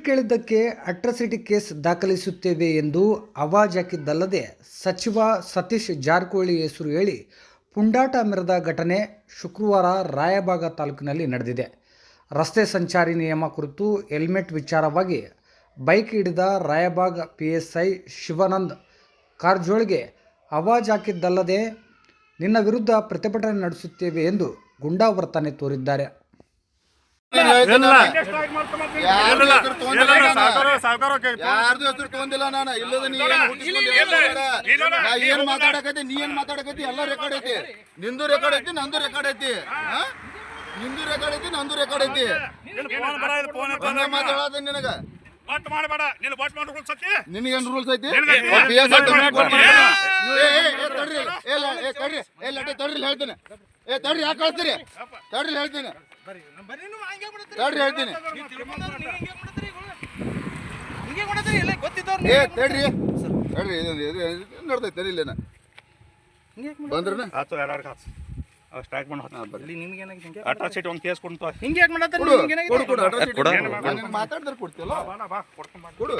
Tweet ಕೇಳಿದ್ದಕ್ಕೆ atrocity case ದಾಖಲಿಸುತ್ತೇವೆ ಎಂದು ಅವಾಜ್ ಹಾಕಿದ್ದಲ್ಲದೆ ಸಚಿವ ಸತೀಶ್ ಜಾರಕಿಹೊಳಿ ಹೆಸರು ಹೇಳಿ ಪುಂಡಾಟ ಮೆರೆದ ಘಟನೆ ಶುಕ್ರವಾರ ರಾಯಬಾಗ ತಾಲೂಕಿನಲ್ಲಿ ನಡೆದಿದೆ. ರಸ್ತೆ ಸಂಚಾರಿ ನಿಯಮ ಕುರಿತು ಹೆಲ್ಮೆಟ್ ವಿಚಾರವಾಗಿ ಬೈಕ್ ಹಿಡಿದ Raybag P S I Shivanand ಕಾರ್ಜೋಳ್ಗೆ ಅವಾಜ್ ಹಾಕಿದ್ದಲ್ಲದೆ ನಿನ್ನ ವಿರುದ್ಧ ಪ್ರತಿಭಟನೆ ನಡೆಸುತ್ತೇವೆ ಎಂದು ಗುಂಡಾವರ್ತನೆ ತೋರಿದ್ದಾರೆ. ಯಾರ್ದು ಹೆಸರು ತಗೊಂಡಿಲ್ಲ ನಾನು. ಇಲ್ಲದ ನೀ ಏನ್ ಮಾತಾಡಕೈತಿ. ನಾ ಏನ್ ಮಾತಾಡಕೈತಿ ಎಲ್ಲ ರೆಕಾರ್ಡ್ ಐತಿ. ನಿಂದು ರೆಕಾರ್ಡ್ ಐತಿ ನಂದು ರೆಕಾರ್ಡ್ ಐತಿ? ನಿಂದು ರೆಕಾರ್ಡ್ ಐತಿ ನಂದು ರೆಕಾರ್ಡ್ ಐತಿ. ಮಾತಾಡೋದ ನಿನಗ. ಬಟ್ ಮಾಡಬೇಡ. ನೀನು ಬಟ್ ಮಾಡ್ಕೊಂಡು ಸತ್ತಿ ನಿನಗೇನ್ ರೂಲ್ಸ್ ಐತಿ? ತಡ್ರಿ. ಏ, ತಡ್ರಿ. ಹೇಳ್ತೀನಿ. ಏ ತಡ್ರಿ ಯಾಕೆ ಕಳ್ತೀರಿ ತಡ್ರಿ ಹೇಳ್ತೀನಿ. ತಡ್ರಿ ಹೇಳ್ತೀನಿ. ಏ ತಡ್ರಿ. ಇದು ನಡ್ದೈತೆ ತಡಿ ಇಲ್ಲೇನ? ಬಂದ್ರನ? ಆತು ಯಾರು ಕಾಸ್ ಸ್ಟ್ರೈಕ್ ಮಾಡಿ. ಅಟ್ರಾಸಿಟಿ ಒಂದು ಕೇಸ್ ಕೊಡ್ತು. ಕೊಡು ಕೊಡು ಕೊಡು ಅಡ್ರೆಸ್ ಇಟ್ಟು. ನಾನು ನಿನಗೆ ಮಾತಾಡ್ತಾರೆ ಕೊಡ್ತೀಯಲ್ಲ? ಬಾ ಬಾ ಕೊಡ್ಕೊಂಡು ಕೊಡು.